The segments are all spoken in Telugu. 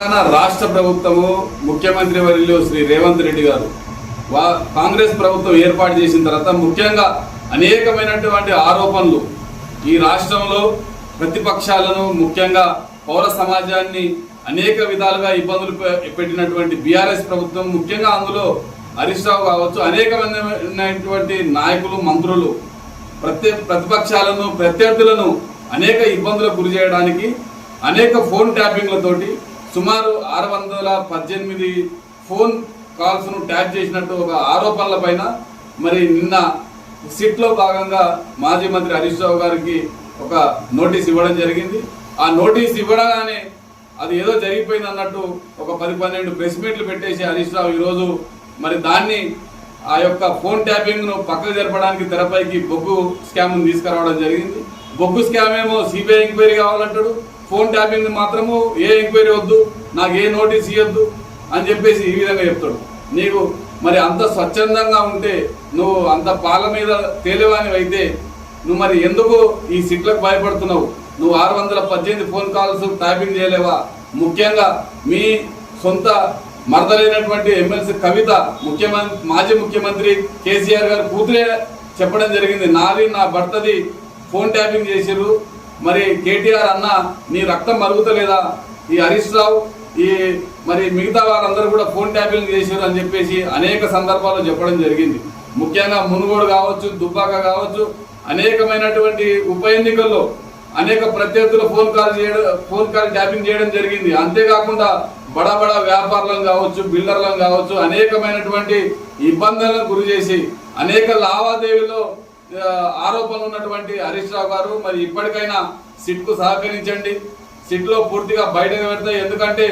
తెలంగాణ రాష్ట్ర ప్రభుత్వము ముఖ్యమంత్రి వర్యులు శ్రీ రేవంత్ రెడ్డి గారు. వా కాంగ్రెస్ ప్రభుత్వం ఏర్పాటు చేసిన తర్వాత ముఖ్యంగా అనేకమైనటువంటి ఆరోపణలు ఈ రాష్ట్రంలో ప్రతిపక్షాలను ముఖ్యంగా పౌర సమాజాన్ని అనేక విధాలుగా ఇబ్బందులు పెట్టినటువంటి బీఆర్ఎస్ ప్రభుత్వం ముఖ్యంగా అందులో హరీష్ రావు కావచ్చు అనేకమైనటువంటి నాయకులు మంత్రులు ప్రతి ప్రతిపక్షాలను ప్రత్యర్థులను అనేక ఇబ్బందులకు గురి చేయడానికి అనేక ఫోన్ ట్యాపింగ్లతోటి సుమారు ఆరు వందల పద్దెనిమిది ఫోన్ కాల్స్ను ట్యాప్ చేసినట్టు ఒక ఆరోపణల పైన మరి నిన్న సిట్లో భాగంగా మాజీ మంత్రి హరీష్ రావు గారికి ఒక నోటీస్ ఇవ్వడం జరిగింది. ఆ నోటీస్ ఇవ్వడగానే అది ఏదో జరిగిపోయింది అన్నట్టు ఒక పది పన్నెండు ప్రెస్ మీట్లు పెట్టేసి హరీష్ రావు ఈరోజు మరి దాన్ని ఆ యొక్క ఫోన్ ట్యాపింగ్ను పక్కకు జరపడానికి తెరపైకి బొగ్గు స్కామ్ను తీసుకురావడం జరిగింది. బొగ్గు స్కామ్ ఏమో సిబిఐ ఎంక్వైరీ కావాలంటాడు. ఫోన్ ట్యాపింగ్ మాత్రము ఏ ఎంక్వైరీ వద్దు నాకు ఏ నోటీస్ ఇవ్వద్దు అని చెప్పేసి ఈ విధంగా చెప్తాడు. నీకు మరి అంత స్వచ్ఛందంగా ఉంటే నువ్వు అంత పాల మీద తేలివాని అయితే నువ్వు మరి ఎందుకు ఈ సిట్లకు భయపడుతున్నావు? నువ్వు ఆరు వందల పద్దెనిమిది ఫోన్ కాల్స్ టైపింగ్ చేయలేవా? ముఖ్యంగా మీ సొంత మరదలైనటువంటి ఎమ్మెల్సీ కవిత ముఖ్యమంత్రి మాజీ ముఖ్యమంత్రి కేసీఆర్ గారు కూతురే చెప్పడం జరిగింది. నాది నా భర్తది ఫోన్ ట్యాపింగ్ చేసిర్రు. మరి కేటీఆర్ అన్న నీ రక్తం మరుగుతలేదా? ఈ హరీష్ రావు ఈ మరి మిగతా వారందరూ కూడా ఫోన్ ట్యాపింగ్ చేశారు అని చెప్పేసి అనేక సందర్భాల్లో చెప్పడం జరిగింది. ముఖ్యంగా మునుగోడు కావచ్చు దుబ్బాక కావచ్చు అనేకమైనటువంటి ఉప ఎన్నికల్లో అనేక ప్రత్యర్థుల ఫోన్ కాల్ చేయడం ఫోన్ కాల్ ట్యాపింగ్ చేయడం జరిగింది. అంతేకాకుండా బడా బడా వ్యాపారులను కావచ్చు బిల్డర్లను కావచ్చు అనేకమైనటువంటి ఇబ్బందులను గురి చేసి అనేక లావాదేవీల్లో ఆరోపణలు ఉన్నటువంటి హరీష్ రావు గారు మరి ఇప్పటికైనా సిట్కు సహకరించండి. సిట్లో పూర్తిగా బయటకు పెడతాయి. ఎందుకంటే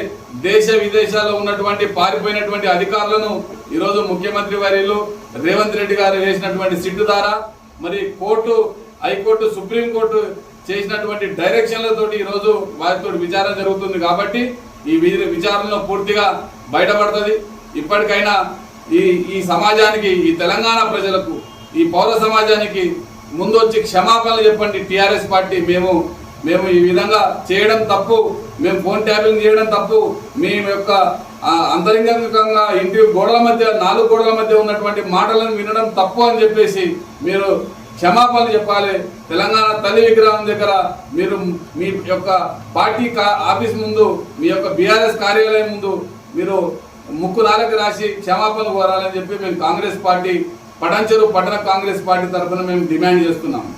దేశ విదేశాల్లో ఉన్నటువంటి పారిపోయినటువంటి అధికారులను ఈరోజు ముఖ్యమంత్రి వర్యులు రేవంత్ రెడ్డి గారు వేసినటువంటి సిట్టు ద్వారా మరి కోర్టు హైకోర్టు సుప్రీంకోర్టు చేసినటువంటి డైరెక్షన్లతోటి ఈరోజు వారితో విచారణ జరుగుతుంది కాబట్టి ఈ విచారణలో పూర్తిగా బయటపడుతుంది. ఇప్పటికైనా ఈ ఈ సమాజానికి ఈ తెలంగాణ ప్రజలకు ఈ పౌర సమాజానికి ముందు వచ్చి క్షమాపణలు చెప్పండి. టిఆర్ఎస్ పార్టీ మేము మేము ఈ విధంగా చేయడం తప్పు మేము ఫోన్ ట్యాపింగ్ చేయడం తప్పు మీ యొక్క అంతరంగికంగా ఇంటి గోడల మధ్య నాలుగు గోడల మధ్య ఉన్నటువంటి మాటలను వినడం తప్పు అని చెప్పేసి మీరు క్షమాపణలు చెప్పాలి. తెలంగాణ తల్లి విగ్రహం దగ్గర మీరు మీ యొక్క పార్టీ కా- ఆఫీస్ ముందు మీ యొక్క బీఆర్ఎస్ కార్యాలయం ముందు మీరు ముక్కు నాలుగు రాసి క్షమాపణలు కోరాలని చెప్పి మేము కాంగ్రెస్ పార్టీ పటాన్చెరు పట్టణ కాంగ్రెస్ పార్టీ తరఫున మేము డిమాండ్ చేస్తున్నాము